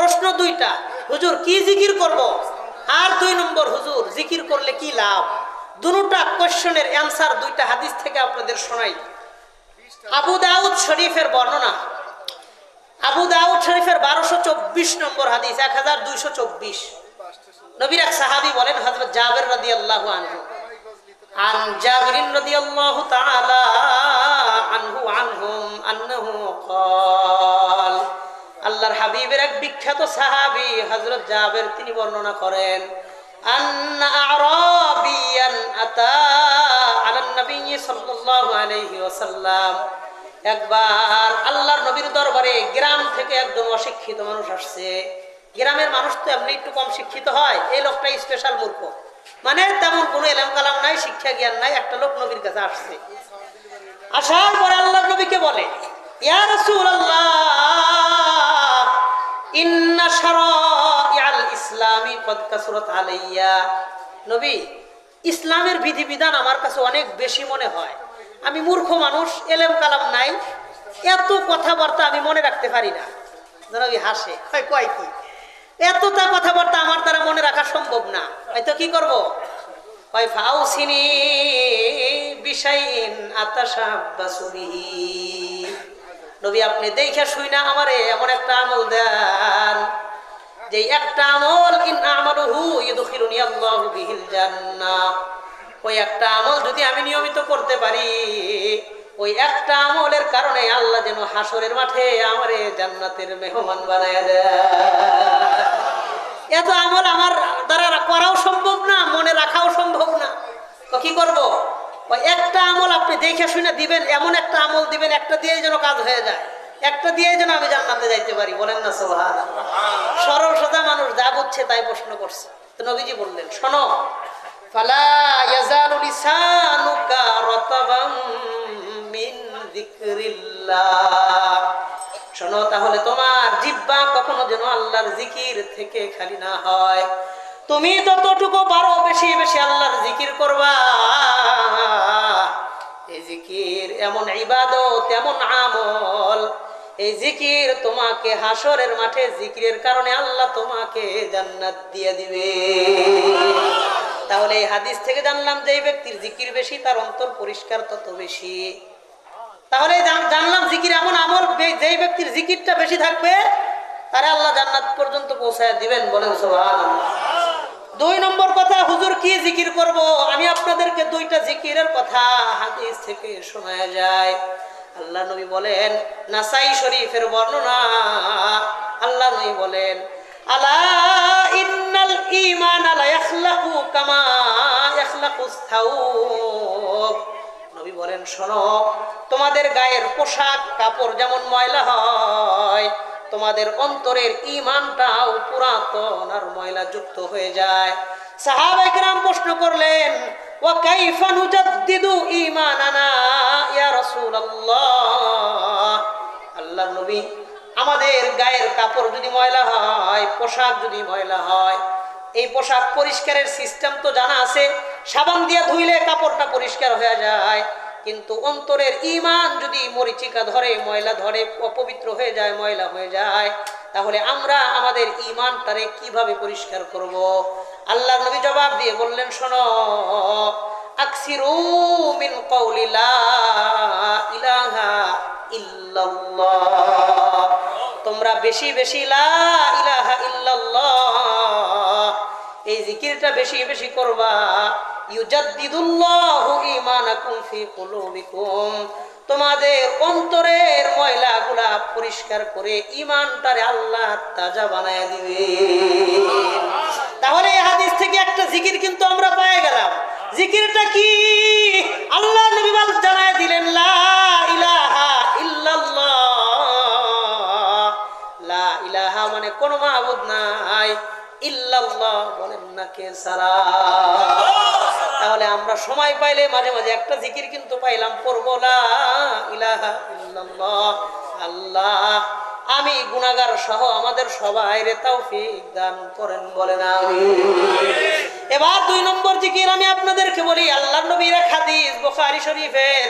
প্রশ্ন দুইটা। হুজুর, কি জিকির করব। আর দুই নম্বর, হুজুর, জিকির করলে কি লাভ? দুটা কোশ্চেনের অ্যান্সার দুইটা হাদিস থেকে আপনাদের শোনাই। আবু দাউদ শরীফের বর্ণনা। আবু দাউদ শরীফের বারোশো চব্বিশ নম্বর হাদিস, এক হাজার দুইশো চব্বিশ। নবীর এক সাহাবি বলেন হজরত জাবের রদি আল্লাহ আনহু। আন জাবরিন রদি আল্লাহ তালা বিখ্যাত সাহাবি হযরত জাবের তিনি বর্ণনা করেন একবার আল্লাহর নবীর দরবারে গ্রাম থেকে অশিক্ষিত মানুষ আসছে। গ্রামের মানুষ তো এমনি একটু কম শিক্ষিত হয়, এই লোকটা স্পেশাল মূর্খ। মানে তেমন কোনো এলাম কালাম নাই, শিক্ষা জ্ঞান নাই, একটা লোক নবীর কাছে আসছে। আসার পরে আল্লাহ নবীকে বলে, ইয়া কদ কাসরাত আলাইয়া। নবী, ইসলামের বিধিবিধান আমার কাছে অনেক বেশি মনে হয়। আমি মূর্খ মানুষ, এলেম কালাম নাই, এত কথাবার্তা আমি মনে রাখতে পারি না। নবী হাসে কয় কি? এতটা কথাবার্তা আমার দ্বারা মনে রাখা সম্ভব না। হয়তো কি করব? ফাউসিনি নবী, আপনি দেখে শুই না আমারে এমন একটা আমল দেন। যে একটা আমল, ইন আমালুহু ইদখিলুনি আল্লাহু বিহিল জান্নাহ। ওই একটা আমল যদি আমি নিয়মিত করতে পারি, ওই একটা আমলের কারণে আল্লাহ যেন হাসরের মাঠে আমারে জান্নাতের মেহমান বানায় দেয়। এত আমল আমার দ্বারা করাও সম্ভব না, মনে রাখাও সম্ভব না। তো কি করব? ওই একটা আমল আপনি দেখে শুনে দিবেন, এমন একটা আমল দিবেন, একটা দিয়ে যেন কাজ হয়ে যায়। একটা দিয়ে যেন আমি জান্নাতে যাইতে পারি, বলেন না সোহান সরল সোজা মানুষ যা বুঝছে তাই প্রশ্ন করছে। তো নবীজি বললেন, শোনো শোনো, তাহলে তোমার জিব্বা কখনো যেন আল্লাহর জিকির থেকে খালি না হয়। তুমি যতটুকু পারো বেশি বেশি আল্লাহর জিকির করবা। এই জিকির এমন ইবাদত, এমন আমল এই জিকির তোমাকে হাসরের মাঠে, জিকিরের কারণে আল্লাহ তোমাকে জান্নাত দিয়ে দিবে। তাহলে এই হাদিস থেকে জানলাম যে এই ব্যক্তির জিকির বেশি, তার অন্তর পরিষ্কার তত বেশি। তাহলে জানলাম জিকির এমন আমল যেই ব্যক্তির জিকিরটা বেশি থাকবে, তারে আল্লাহ জান্নাত পর্যন্ত পৌঁছায় দিবেন বলেন দুই নম্বর কথা, হুজুর, কি জিকির করব? আমি আপনাদেরকে দুইটা জিকিরের কথা হাদিস থেকে শোনা যায়। আল্লাহ নবী বলেন, নাসাই শরীফের বর্ণনা। আল্লাহ নবী বলেন শোনো, তোমাদের গায়ের পোশাক, কাপড় যেমন ময়লা হয়, তোমাদের অন্তরের পুরাতন আর ময়লা যুক্ত হয়ে যায়। সাহাবাইকরাম প্রশ্ন করলেন ওয়া কাইফা নুজাদ্দিদু ঈমানানা ইয়া রাসূলুল্লাহ আল্লাহর নবী, আমাদের গায়ের কাপড় যদি ময়লা হয়, পোশাক যদি ময়লা হয়, এই পোশাক পরিষ্কারের সিস্টেম তো জানা আছে, সাবান দিয়ে ধুইলে কাপড়টা পরিষ্কার হয়ে যায়, কিন্তু অন্তরের ইমান যদি মরিচিকা ধরে, ময়লা ধরে, অপবিত্র হয়ে যায়, ময়লা হয়ে যায়, তাহলে আমরা আমাদের ইমানটারে কীভাবে পরিষ্কার করব? আল্লাহ নবী জবাব দিয়ে বললেন, শোনো, আকসিরু মিন কওলি ইলাহা ইল্লাল্লাহ। তোমরা বেশি বেশি লা ইলাহা ইল্লাল্লাহ। এই জিকিরটা বেশি বেশি করবা। ইউজাদ্দিদুল্লাহু ঈমানাকুম ফি কুলুবিকুম। তোমাদের ময়লাগুলা পরিষ্কার করে ইমানটারে আল্লাহ তাজা বানায় দিবে। তাহলে এই হাদিস থেকে একটা জিকির কিন্তু আমরা পেয়ে গেলাম। জিকিরটা কি? আল্লাহ নবী জানায় দিলেন, লা ইলাহা ইল্লাল্লাহ। লা ইলাহা মানে কোনো মাবুদ নাই। ইল্লাল্লাহ বলেন না কে সারা তাহলে আমরা সময় পাইলে মাঝে মাঝে একটা জিকির কিন্তু পাইলাম, পড়ব, লা ইলাহা ইল্লাল্লাহ। আল্লাহ আমি গুণাগার সহ আমাদের সবাই রে তাও দান করেন বলেন এবার দুই নম্বর জিকির আমি আপনাদেরকে বলি আল্লাহ নবীর হাদিস বুখারী শরীফের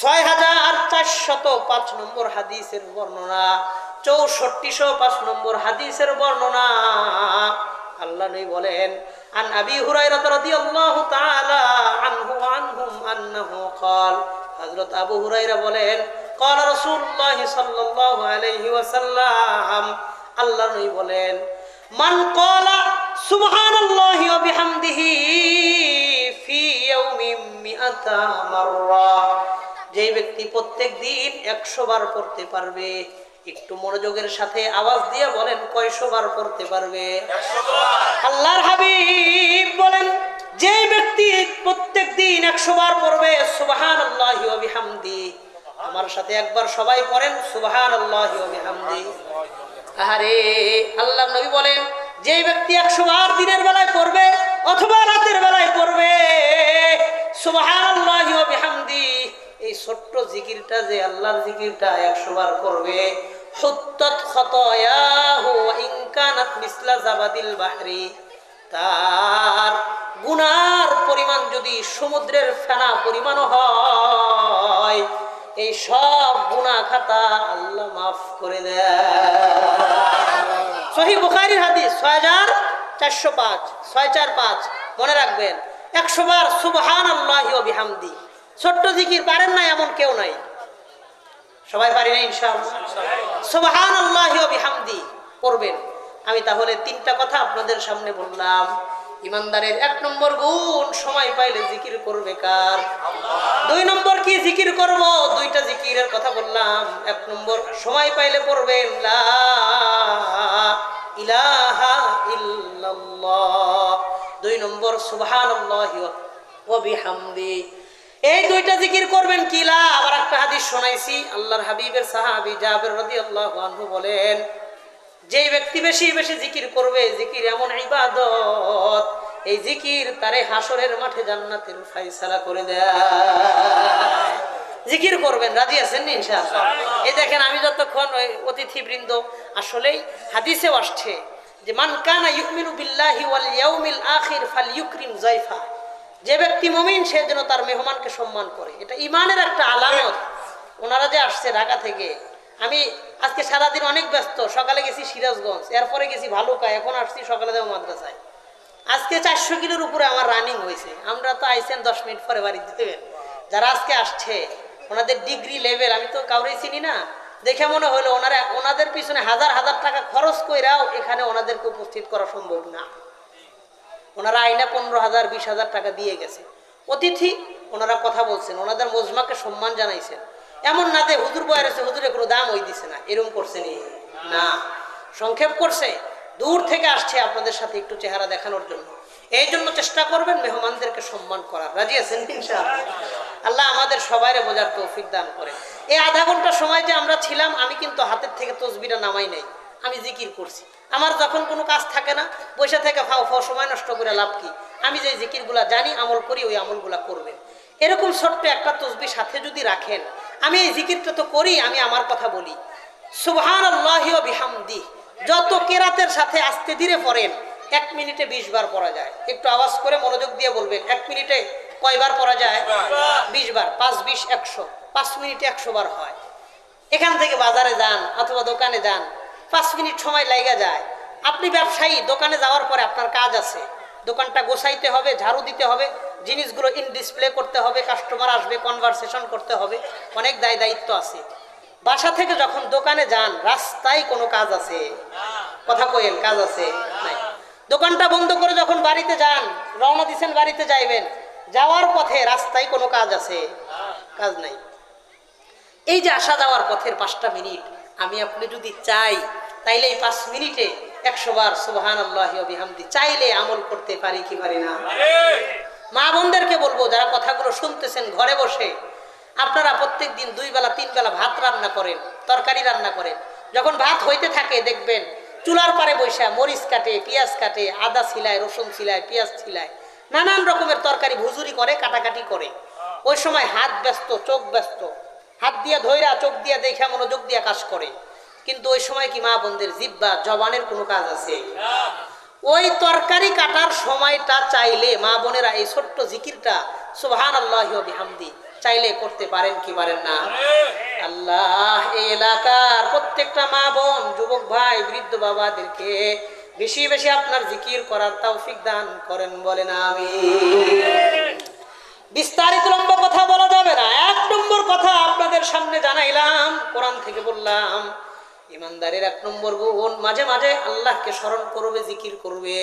ছয় হাজার চারশত পাঁচ নম্বর হাদিসের বর্ণনা, চৌষট্টিশো পাঁচ নম্বর হাদিসের বর্ণনা। আল্লাহ নই বলেন, আন আবি হুরাইরাত আল্লাহ তালা আনহু আনহুম আন্নাহু কল। হজরত আবু হুরাইরা বলেন قال رسول الله صلى الله عليه وسلم আল্লাহ নবী বলেন মান قال سبحان الله وبحمده في يوم مئة مرة যে ব্যক্তি প্রত্যেক দিন একশো বার পড়তে পারবে একটু মনোযোগের সাথে আওয়াজ দিয়ে বলেন কয়শো বার পড়তে পারবে আল্লাহর হাবিব বলেন যে ব্যক্তি প্রত্যেক দিন একশো বার পড়বে সুবাহান আল্লাহি বিহামদি আমার সাথে একবার সবাই পড়েন সুবাহান আরে আল্লাহ নবী বলেন যে ব্যক্তি একশো বার দিনের বেলায় পড়বে অথবা রাতের বেলায় পড়বে সুবাহান বিহামদি, এই ছোট্ট জিকিরটা যে আল্লাহর জিকিরটা একশো বার করবে তার গুনার পরিমাণ যদি সমুদ্রের ফেনা পরিমাণ হয় এই সব গুনাহ খাতা আল্লাহ মাফ করে দেয় বুখারির হাদিস ছয় হাজার চারশো পাঁচ, ছয় চার পাঁচ, মনে রাখবেন। একশো বার সুবহান আল্লাহ ছোট্ট জিকির পারেন না এমন কেউ নাই। সবাই পারি না ইনশাআল্লাহ? সুবহান আল্লাহ পড়বেন। আমি তাহলে তিনটা কথা আপনাদের সামনে বললাম। ইমানদারের এক নম্বর গুণ, সময় পাইলে জিকির করবে কার? দুই নম্বর কি জিকির করব? দুইটা জিকিরের কথা বললাম। এক নম্বর, সময় পাইলে পড়বেন ইলাহা ইল্লাল্লাহ। দুই নম্বর, সুবহানাল্লাহি ওয়া বিহামদি। এই দুইটা জিকির করবেন কিলা আবার একটা হাদিস শোনাইছি। আল্লাহর হাবিবের সাহাবী জাবের রাদিয়াল্লাহু আনহু বলেন যে ব্যক্তি বেশি বেশি জিকির করবে জিকির এমন ইবাদত। এই জিকির তারে হাসরের মাঠে জান্নাতের ফাইসালা করে দেয়। জিকির করবেন রাজি আছেন নি ইনশাআল্লাহ? এই দেখেন আমি যতক্ষণ ওই অতিথিবৃন্দ আসলেই হাদিসেও আসছে যে মান কানা ইউমিনু বিল্লাহি ওয়াল ইয়াউমিল আখির ফালইউকরিম জাইফা যে ব্যক্তি মুমিন সে যেন তার মেহমানকে সম্মান করে। এটা ইমানের একটা আলামত। ওনারা যে আসছে ঢাকা থেকে আমি আজকে সারাদিন অনেক ব্যস্ত। সকালে গেছি সিরাজগঞ্জ, এরপরে গেছি ভালুকা, এখন আসছি সকালে যাব মাদ্রাসায়। আজকে চারশো কিলোর উপরে আমার রানিং হয়েছে। আমরা তো আইসেন দশ মিনিট পরে বাড়ি দেবেন যারা আজকে আসছে, ওনাদের ডিগ্রি লেভেল আমি তো কাউরেই চিনি না। দেখে মনে হলো ওনারা, ওনাদের পিছনে হাজার হাজার টাকা খরচ কইরাও এখানে ওনাদেরকে উপস্থিত করা সম্ভব না। ওনারা আইনা পনেরো হাজার, বিশ হাজার টাকা দিয়ে গেছে। অতিথি, ওনারা কথা বলছেন। ওনাদের মজমাকে সম্মান জানাইছেন। এমন না যে হুজুর বয়ের আছে, হুজুরে কোনো দাম ওই দিছে না। এরকম করছেন না। সংক্ষেপ করছে। দূর থেকে আসছে আপনাদের সাথে একটু চেহারা দেখানোর জন্য। এই জন্য চেষ্টা করবেন মেহমানদেরকে সম্মান করার। রাজি আছেন আল্লাহ আমাদের সবাইরে বোঝার তৌফিক দান করে এই আধা ঘণ্টা সময় যে আমরা ছিলাম, আমি কিন্তু হাতের থেকে তসবিটা নামাই নাই। আমি জিকির করছি। আমার যখন কোনো কাজ থাকে না, বসে থেকে ফাও ফাও সময় নষ্ট করে লাভ কি? আমি যে জিকিরগুলা জানি, আমল করি, ওই আমলগুলা করবেন। এরকম ছোট্ট একটা তসবি সাথে যদি রাখেন, আমি এই জিকিরটা তো করি, আমি আমার কথা বলি। সুবহান আল্লাহ বিহামদি, যত কেরাতের সাথে আস্তে ধীরে পড়েন, এক মিনিটে বিশ বার পড়া যায়। একটু আওয়াজ করে মনোযোগ দিয়ে বলবেন, এক মিনিটে কয়বার পড়া যায়? বিশ বার, পাঁচ বিশ একশো, পাঁচ মিনিটে একশো বার হয়। এখান থেকে বাজারে যান অথবা দোকানে যান, পাঁচ মিনিট সময় লাগা যায়। আপনি ব্যবসায়ী, দোকানে যাওয়ার পরে আপনার কাজ আছে। দোকানটা গোছাইতে হবে, ঝাড়ু দিতে হবে জিনিসগুলো ইন ডিসপ্লে করতে হবে কাস্টমার আসবে কনভারসেশন করতে হবে, অনেক দায় দায়িত্ব আছে। বাসা থেকে যখন দোকানে যান, রাস্তায় কোনো কাজ আছে? কথা কইেন, কাজ আছে? দোকানটা বন্ধ করে যখন বাড়িতে যান, রওনা দিচ্ছেন বাড়িতে যাইবেন, যাওয়ার পথে রাস্তায় কোনো কাজ আছে? কাজ নাই। এই যে আসা যাওয়ার পথের পাঁচটা মিনিট, আমি আপনি যদি চাই, তাইলে এই পাঁচ মিনিটে একশো বার সুবহান আল্লাহ চাইলে আমল করতে পারি কি পারি না? মা যারা কথাগুলো শুনতেছেন ঘরে বসে, আপনারা প্রত্যেক দিন দুই বেলা, তিন বেলা ভাত রান্না করেন, তরকারি রান্না করেন। যখন ভাত হইতে থাকে, দেখবেন চুলার পারে বৈশা মরিচ কাটে, পেঁয়াজ কাটে, আদা ছিলায়, রসুন ছিলায়, পেঁয়াজ ছিলায়, নানান রকমের তরকারি ভুজুরি করে, কাটাকাটি করে। ওই সময় হাত ব্যস্ত, চোখ ব্যস্ত। হাত দিয়া ধৈরা চোখ দিয়া দেখা মনোযোগ দিয়া কাজ করে। কিন্তু ওই সময় কি মা বোনদের জিব্বা, জবানের কোনো কাজ আছে? ওই তরকারি কাটার সময়টা চাইলে মা বোনেরা এই ছোট্ট জিকিরটা সুবহান আল্লাহ চাইলে করতে পারেন কি পারেন না? আল্লাহ, এই এলাকার প্রত্যেকটা মা বোন, যুবক ভাই, বৃদ্ধ বাবাদেরকে বেশি বেশি আপনার জিকির করার তৌফিক দান করেন বলেন আমি বিস্তারিত লম্বা কথা বলা যাবে না। এক নম্বর কথা আপনাদের সামনে জানাইলাম, কোরআন থেকে বললাম ইমানদারের এক নম্বর গুণ। মাঝে মাঝে আল্লাহকে স্মরণ করবে জিকির করবে।